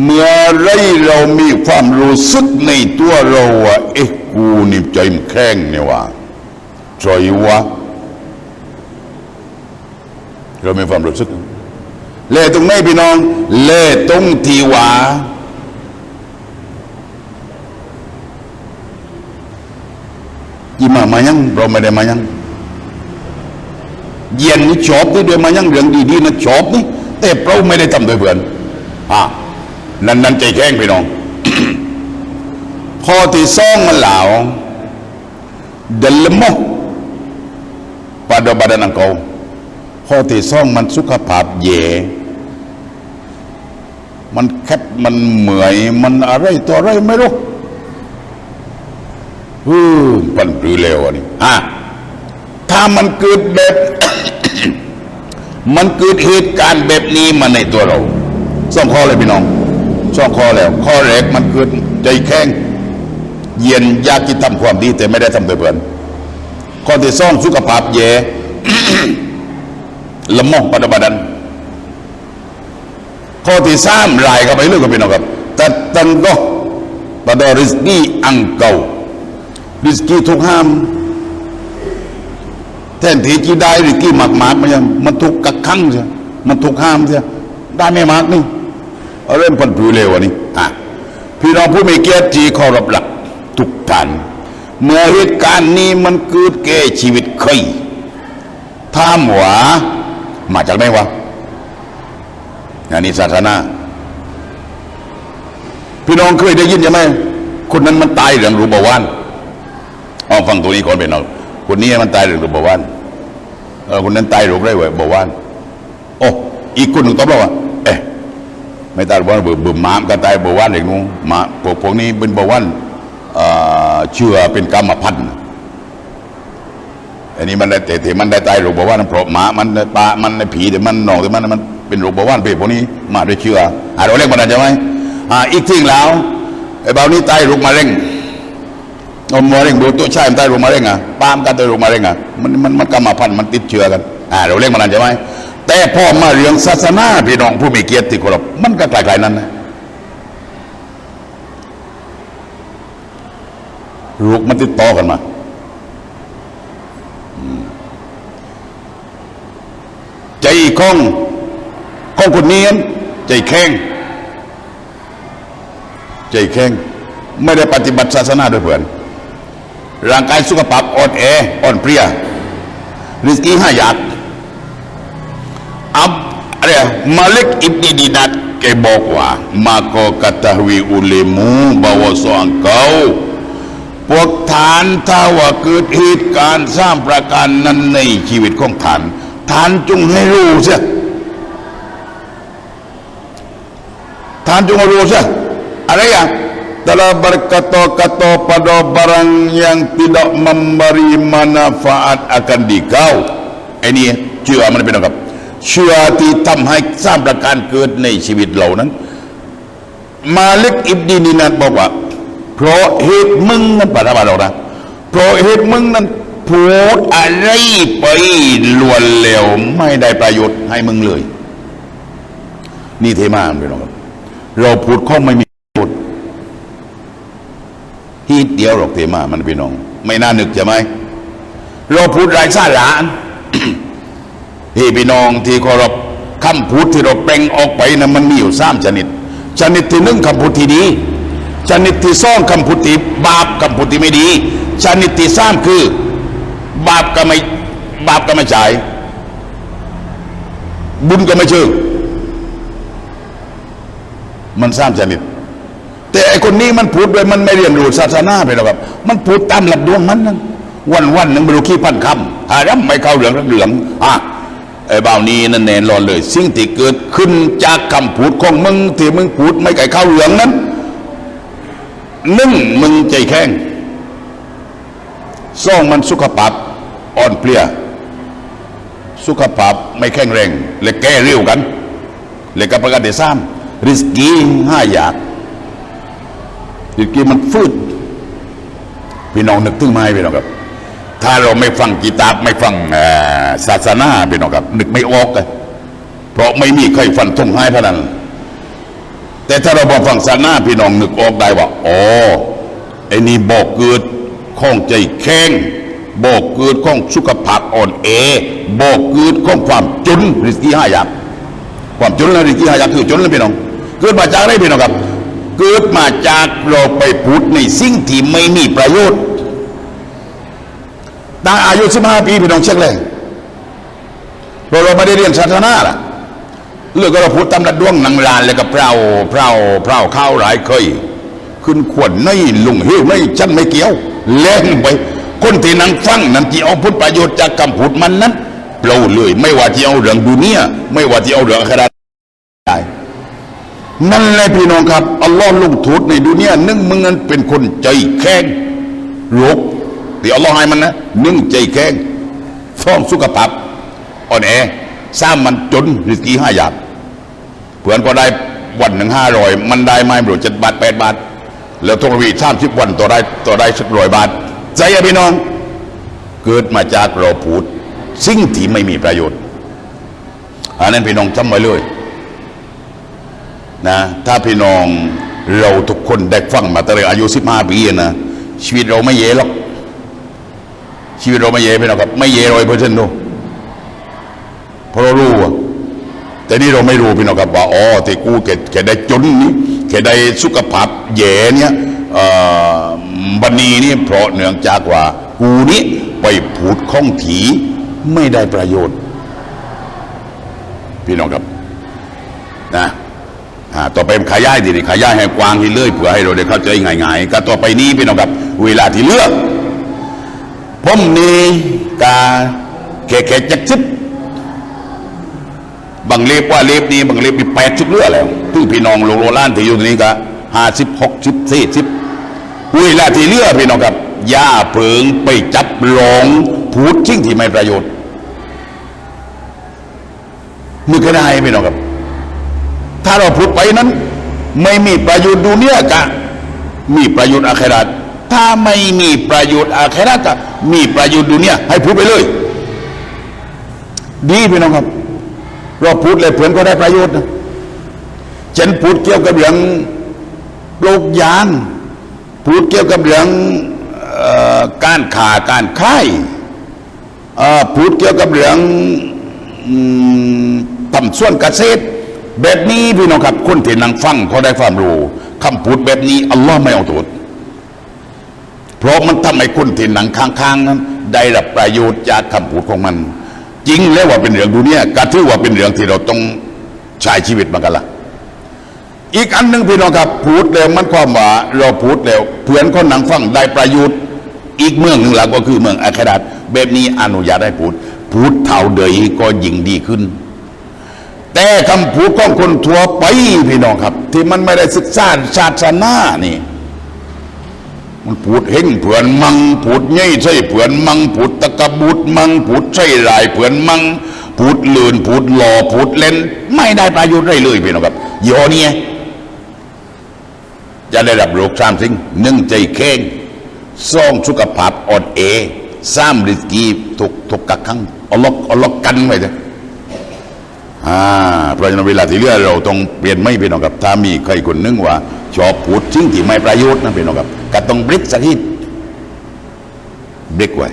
เมื่อไรเรามีความรู้สึกในตัวเราว่าเอ๊ะกูนี่ใจมแข็งเนี่ยว่าใจวะเรามีความรู้สึกเล่ตรงไหนพี่น้อง เล่ตรงที่ว่าอีมามายังเราไม่ได้มายังเย็นนี่ชอบด้วยด้วยมายังเรื่องดีๆนะชอบนี่แต่เราไม่ได้ทำโดยเพื่อนอะ นั่นนั่นใจแข็งพี่น้องข้อที่สองมันเหลาเดลโมปาดบาดานังเกาข้อที่สองมันสุขภาพเย่มันแคบมันเหมื่อย มันอะไรตัวอะไรไม่รู้ฮู้ปันปรือเร็วอันนี้อะถ้ามันเกิดแบบ มันเกิดเหตุการณ์แบบนี้มาในตัวเราสองข้อเลยพี่น้อง สองข้อแล้วข้อแรกมันเกิดใจแข็งเย็นยากจะทำความดีแต่ไม่ได้ทำโดยเพื่อนข้อที่สองสุขภาพแย่ละมองปฏิบัติดันข้อที่สามรายเข้าไปเรื่องกับพี่น้องครับตัดตันก็ปดริสกีอังเการิสกีทุกห้าม แทนที่จะได้หรือกี่หมากหมากมันยังมันถูกกักขังใช่มันถูกห้ามใช่ได้ไม่มากนี่ เอาเริ่มพันผือเร็วอันนี้อะพี่น้องผู้มีเกียรติที่เคารพหลักทุกท่านเมื่อเหตุการณ์นี้มันเกิดแก่ชีวิตใครถามว่ามาจากไหนวะอันนี้ศาสนาพี่น้องเคยได้ยินใช่ไหมคนนั้นมันตายเรื่องรูปวานเอาฟังตัวนี้ก่อนเป็นเอาคนนี้มันตายเรื่องรูปวานเออคนนั้นตายโรคไรวะเบาหวานโอ้อีกคนหนึ่งตอบเราว่าเอ๊ะ ไม่ตายบาหวานเบื่อเบื่อหมามก็ตายเบาหวานเองนู้นหมาพวกพวกนี้เป็นเบาหวานเอ่อเชื่อเป็นกรรมพันธุ์อันนี้มันได้แต่มันได้ตายโรคเบาหวานเพราะหมามันปลามันผีแต่มันหนองแต่มันมันเป็นโรคเบาหวานเพศพวกนี้มาด้วยเชื่ออ่าเราเรียกมันอะไรใช่ไหมอ่าอีกทิ้งแล้วไอ้เบานี้ตายโรคมะเร็งเอามะเร็งดูตัวชายมันตายโรคมะเร็งอะปามกันตายโรคมะเร็งอะมันมันมันกรรมพันธุ์มันติดเชื้อกันอ่าเราเรียกมันนั่นใช่ไหม แต่พอมาเรื่องศาสนาพี่น้องผู้มีเกียรติเคารพมันก็คล้ายๆนั้นนะลูกมันติดต่อกันมาอืมใจของของคนเนี้ใจแข็งใจแข็งไม่ได้ปฏิบัติศาสนาด้วยเพื่อนร่างกายสุขภาพอ่อนแออ่อนเพลียริสกี้ห้าอยาก อะไรอะมาเล็กอิบดีดีนัดแกบอกว่ามาโกกตาวีอุเลมูบาวสองเกาพวกฐานถ้าว่าเกิดเหตุการณ์สร้างประการนั้นในชีวิตของฐานฐานจงให้รู้เสียฐานจงให้รู้เสียอะไรอย่าง telah berkata-kata pada barang yang tidak memberi manfaat akan dikau ไอ้นี่เชื่อมัน เชื่อที่ทำให้สร้างประการเกิดในชีวิตเรานั้น มาลิกอิบดีนีนันบอกว่า เพราะเหตุมึงนั้นปฏิบัติเรานะเพราะเหตุมึงนั้นพูดอะไรไปล้วนเลวไม่ได้ประโยชน์ให้มึงเลย นี่เทมาเป็นนะครับเราพูดข้อไม่มีประโยชน์ทีเดียวหรอกเทมามันพี่น้อง ไม่น่านึกใช่ไหมเราพูดไร้สาระ ที่พี่น้องที่เคารพคำพูดที่เราเปล่งออกไปนะมันมีอยู่สามชนิด ชนิดที่หนึ่งคำพูดที่ดี ชนิดที่สองคำพูดที่บาปคำพูดที่ไม่ดี ชนิดที่สามคือบาปก็ไม่บาปก็ไม่จ่าย บุญก็ไม่เชื่อมันสามชนิด แต่ไอคนนี้มันพูดด้วยมันไม่เรียนรู้ศาสนาไปหรอกครับ มันพูดตามหลักดวงมันนั่นวันวันหนึ่งไม่รู้ขี้พันคำหารับไม่เข้าเหลืองเหลืองอะ ไอ้บ่าวนี้นั่นแน่นอนเลย สิ่งที่เกิดขึ้นจากคำพูดของมึงที่มึงพูดไม่ไก่เข้าเหลืองนั้นหนึ่งมึงใจแข็งสองมันสุขภาพอ่อนเพลีย สุขภาพไม่แข็งแรงเลยแก้เร็วกันเลยกับประกาศเดซ้ำริสกี้ห้าอยางจิตกี้มันฟืดพี่น้องนึกถึงไหมพี่น้องครับ ถ้าเราไม่ฟังกีตาบไม่ฟังศาสนาพี่น้องครับ นึกไม่ออกเลยเพราะไม่มีใครฟันธงให้เท่านั้นแต่ถ้าเราบอกฟังศาสนาพี่น้องนึกออกได้ว่าอ๋อไอ้นี่บอกเกิดข้องใจแข็งบอกเกิดข้องสุขภาพอ่อนแอบอกเกิดข้องความจนริสกี้ห้าอย่างความจนและริสกี้ห้าอย่างคือจนแล้วพี่น้อง เกิดมาจากอะไรพี่น้องครับ เกิดมาจากเราไปพูดในสิ่งที่ไม่มีประโยชน์ ตั้งอายุ15ปีพี่น้องเช็คเลยเราเราไม่ได้เรียนศาสนาล่ะเลือกก็เราพูดตำรัดวงนังรานแล้วก็เปล่าเปล่าเปล่าข้าวหลายเคย ขึ้นขวดในลุงหิวในฉันไม่เกี่ยวเล่นไป คนที่นั่งฟังนั่นที่เอาพุทธประโยชน์จากคำพูดมันนั้นเปล่าเลย ไม่ว่าที่เอาเรื่องดุเนียไม่ว่าที่เอาเรื่องอะไรได้นั่นแหละพี่น้องครับอัลลอฮ์ลงโทษในดุเนียนึ่งมึงนั้นเป็นคนใจแข็งโรค ที่อัลลอฮ์ให้มันนะนึ่งใจแข็งฟ้องสุขภาพอ่อนแอสร้างมันจนริกีห้าอย่างเพื่อนก็ได้วันหนึ่งห้าร้อยมันได้ไม่รู้เจ็ดบาทแปดบาท แล้วทงวีสามสิบวันต่อได้ต่อได้สักร้อยบาทใจพี่น้อง เกิดมาจากเราพูด สิ่งที่ไม่มีประโยชน์อันนั้นพี่น้องจำไว้เลยนะถ้าพี่น้องเราทุกคนได้ฟังมาตั้งแต่อายุสิบห้าปีนะชีวิตเราไม่เย่หรอก ชีวิตเราไม่เย่พี่น้องครับ ไม่เย่ร้อยเปอร์เซ็นต์ดูเพราะเรารู้อะแต่นี่เราไม่รู้พี่น้องครับว่าอ๋อที่กูแกแกได้จนนี้แกได้สุขภาพแย่เนี่ยบันนีนี่เพราะเนื่องจากว่ากูนี้ไปพูดข้องถีไม่ได้ประโยชน์ พี่น้องครับนะต่อไปขายายดีนี่ขายายให้กว้างให้เลื่อยเผื่อให้เราได้เข้าใจง่ายๆก็ต่อไปนี้พี่น้องครับ เวลาที่เลือก ผมนี่กาแค่แค่จักซิบบางเล็บว่าเล็บนี้บางเล็บมีแปดสิบเลือแล้วถึงพี่น้องโลโลล้านที่อยู่ตรงนี้ก็ห้าสิบหกสิบสี่สิบเวลาที่เลือพี่น้องครับย่าเพิงไปจับหลงพูดสิ่งที่ไม่ประโยชน์นึกก็ได้พี่น้องครับ ถ้าเราพูดไปนั้น ไม่มีประโยชน์ดูเนี่ยกะ มีประโยชน์อาคราต ถ้าไม่มีประโยชน์อาคราตกะมีประโยชน์ดูเนี่ยให้พูดไปเลย ดีพี่น้องครับ เราพูดเลยเพื่อนก็ได้ประโยชน์นะฉันพูดเกี่ยวกับเรื่องโลกยาน พูดเกี่ยวกับเรื่องออการขาการค่ายพูดเกี่ยวกับเรื่องทำส่วนเกษตร แบบนี้พี่น้องครับคนที่นั่งฟังเขาได้ความรู้คำพูดแบบนี้อัลลอฮ์ไม่เอาโทษ เพราะมันทำให้คนที่หนังข้างๆนั้น ได้รับประโยชน์จากคำพูดของมัน จริงแล้วว่าเป็นเรื่องดูเนี่ยก็ถือว่าเป็นเรื่องที่เราต้องใช้ชีวิตมากันละอีกอันหนึ่งพี่น้องครับพูดแล้วมันความว่าเราพูดแล้วเพื่อนคนหนังฟังได้ประโยชน์อีกเมืองหนึ่งหลักก็คือเมืองอาคราตแบบนี้อนุญาตให้พูดพูดเท่าเดยก็ยิ่งดีขึ้น แต่คำพูดของคนทั่วไปพี่น้องครับ ที่มันไม่ได้ศึกษาศาสนานี่ มันพูดเห็นเผื่อนมังพูดง่ยใช่เผื่อนมังพูดตะกบุดมังพูดใช่ลายเผื่อนมังพูดเลื่นพูดหล่อพูดเล่น ไม่ได้ประโยชน์ได้เลยพี่น้องครับโยเนี่ยจะได้รับโรคสามสิ่งหนึ่งใจแข็งสองสุขภาพอ่อนเอสามริสกีถูกถูกกักขังอาล็อกอาล็อกกันไว้เถอะ อ่าเพราะฉะนั้นเวลาที่เหลือเราต้องเปลี่ยนไม่เป็น้องครับถ้ามีใครคนนึงว่า ชอบพูดทิ้งที่ไม่ประโยชน์นะเป็น้องครับก็ต้องบริกสักทีบริกไว้